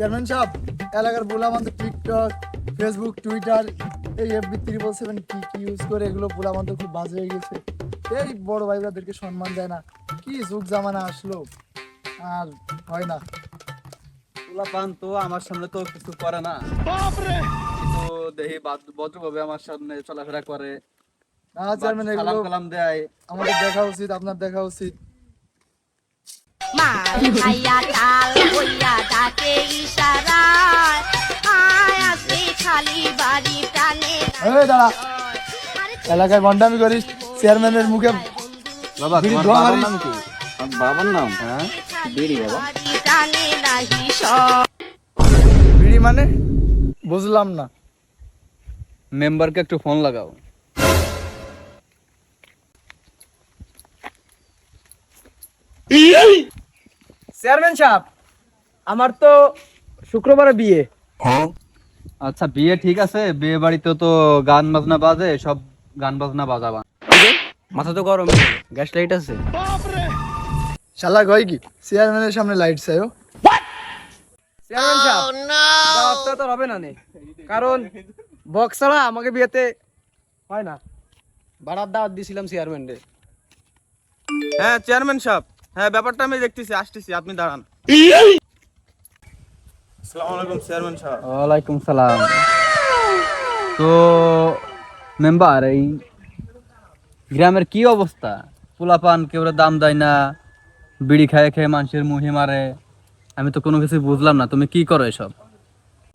Chairman সাহেব এলাকার বলে আমাদের টিকটক ফেসবুক টুইটার এই এফবি ত্রিপল সেভেন কি কি ইউজ করে এগুলো বলে আমাদের খুব বাজে হয়ে গেছে। এই বড় ভাইরাদেরকে সম্মান দেয় না। কি যুগ জামানা আসলো। আর হয় না। পোলা পান তো আমার সামনে তো কিছু করে না। তো দেখি ভদ্রভাবে আমার সামনে চলাফেরা করে। না চেয়ারম্যান এগুলো কালাম দেয়। আমাদের দেখা উচিত আপনার দেখা উচিত। মাল দাঁড়া। এলাকায় বন্ডামি করিস চেয়ারম্যানের মুখে বাবা বাবার মারিস? নাম কি? বাবার নাম? হ্যাঁ। বিড়ি বাবা। বাড়ি মানে? বুঝলাম না। মেম্বারকে একটু ফোন লাগাও। চেয়ারম্যান সাহেব আমার তো শুক্রবারে বিয়ে। আচ্ছা বিয়ে ঠিক আছে বিয়ে বাড়িতে তো গান বাজনা বাজে সব গান বাজনা বাজাবা মাথা তো গরম গ্যাস লাইট আছে। শালা কয় কি? চেয়ারম্যানের সামনে লাইট চাইও চেয়ারম্যান সাহেব তো হবে না নে। কারণ বক্স ছাড়া আমাকে বিয়েতে হয় না। বাড়ার দাওয়াত দিয়েছিলাম চেয়ারম্যান রে। হ্যাঁ চেয়ারম্যান সাহেব হ্যাঁ ব্যাপারটা আমি দেখতেছি আসতেছি আপনি দাঁড়ান। আসসালামু আলাইকুম চেয়ারম্যান সাহেব। ওয়ালাইকুম সালাম। তো মেম্বার এই গ্রামের কি অবস্থা? পোলাপান কেউ দাম দেয় না বিড়ি খায় খেয়ে মানুষের মুহি মারে আমি তো কোনো কিছু বুঝলাম না তুমি কি করো এসব?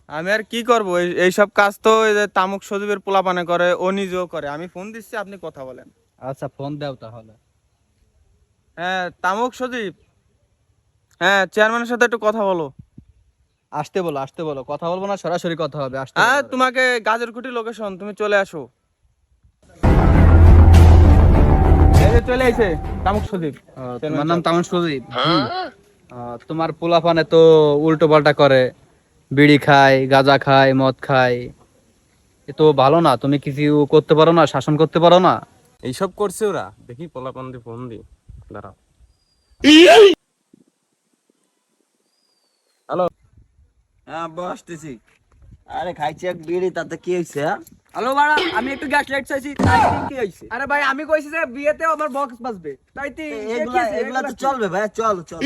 আমি আর কি করব? এইসব কাজ তো এই যে তামুক সজীবের পোলাপানে করে ও নিজেও করে। আমি ফোন দিচ্ছি আপনি কথা বলেন। আচ্ছা ফোন দাও তাহলে। হ্যাঁ তামুক সজীব। হ্যাঁ চেয়ারম্যানের সাথে একটু কথা বলো। আসতে বলো আসতে বলো। কথা বলব না সরাসরি কথা হবে আসতে হ্যাঁ। তোমাকে গাজরকুটি লোকেশন তুমি চলে আসো। এই চলে এসে তামুক ও, তোমার নাম তামন সুদীপ আহ, তোমার পোলাপানে তো উল্টো পাল্টা করে বিড়ি খায় গাঁজা খায় মদ খায়। এ তো ভালো না তুমি কিছু করতে পারো না শাসন করতে পারো না? এইসব করছে ওরা। দেখি পোলাপান দিয়ে ফোন দি দাঁড়াও। হ্যাঁ বসতেছি। আরে খাইছি এক বিড়ি তাতে কি হয়েছে হ্যালো বাড়া আমি একটু গ্যাস লাইট চাইছি কি হইছে? আরে ভাই আমি কইছি যে বিয়েতে আমার বক্স বাজবে। তাই তুই এগুলা এগুলা তো চলবে ভাই চল চল।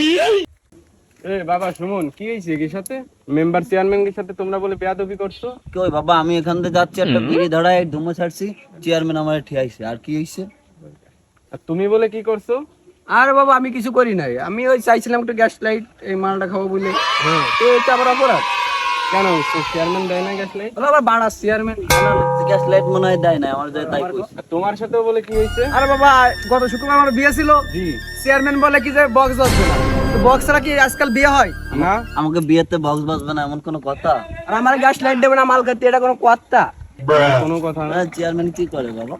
এ বাবা সুমন কি হয়েছে কি সাথে? মেম্বার চেয়ারম্যান এর সাথে তোমরা বলে বেয়াদবি করছ? কই বাবা আমি এখান থেকে যাচ্ছি একটা বিড়ি ধরায় ধুমো ছাড়ছি চেয়ারম্যান আমার ঠিয়াইছে আর কি হয়েছে আর তুমি বলে কি করছ? আরে বাবা আমি কিছু করি নাই। আমি ওই চাইছিলাম একটু গ্যাস লাইট এই মালটা খাব বলে। তো এটা আবার অপরাধ। কেন? চেয়ারম্যান দেয় না গেছলে ওরা আবার বাড়া চেয়ারম্যান গ্যাস লাইট মনে হয় দেয় না আমার তাই তোমার সাথেও বলে কি হয়েছে? আরে বাবা গত শুক্রবার আমার বিয়ে ছিল। জি। চেয়ারম্যান বলে কি যে বক্স বাজবে না। বক্স ছাড়া কি আজকাল বিয়ে হয়? না। আমাকে বিয়েতে বক্স বাজবে না এমন কোনো কথা? আর আমার গ্যাস লাইট দেবে না মাল খাতে এটা কোনো কথা? কোনো কথা না। চেয়ারম্যান কি করে বাবা?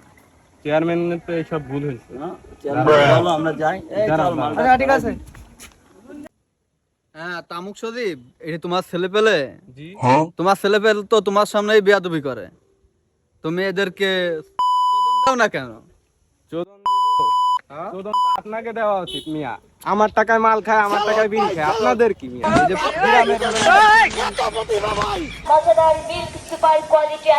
চেয়ারম্যানের তো এইসব ভুল হয়েছে। হ্যাঁ? চেয়ারম্যান আমরা যাই। আচ্ছা ঠিক আছে। হ্যাঁ তামুক সদীপ এটা তোমার ছেলে পেলে? তোমার ছেলে পেলে তো তোমার সামনেই বেয়াদবি করে। তুমি এদেরকে চোদন দাও না কেন? তো আপনাকে দেওয়া উচিত মিয়া। আমার টাকায় মাল খায় আমার টাকায় বিল খায়। আপনাদের কি মিয়া? Milk super quality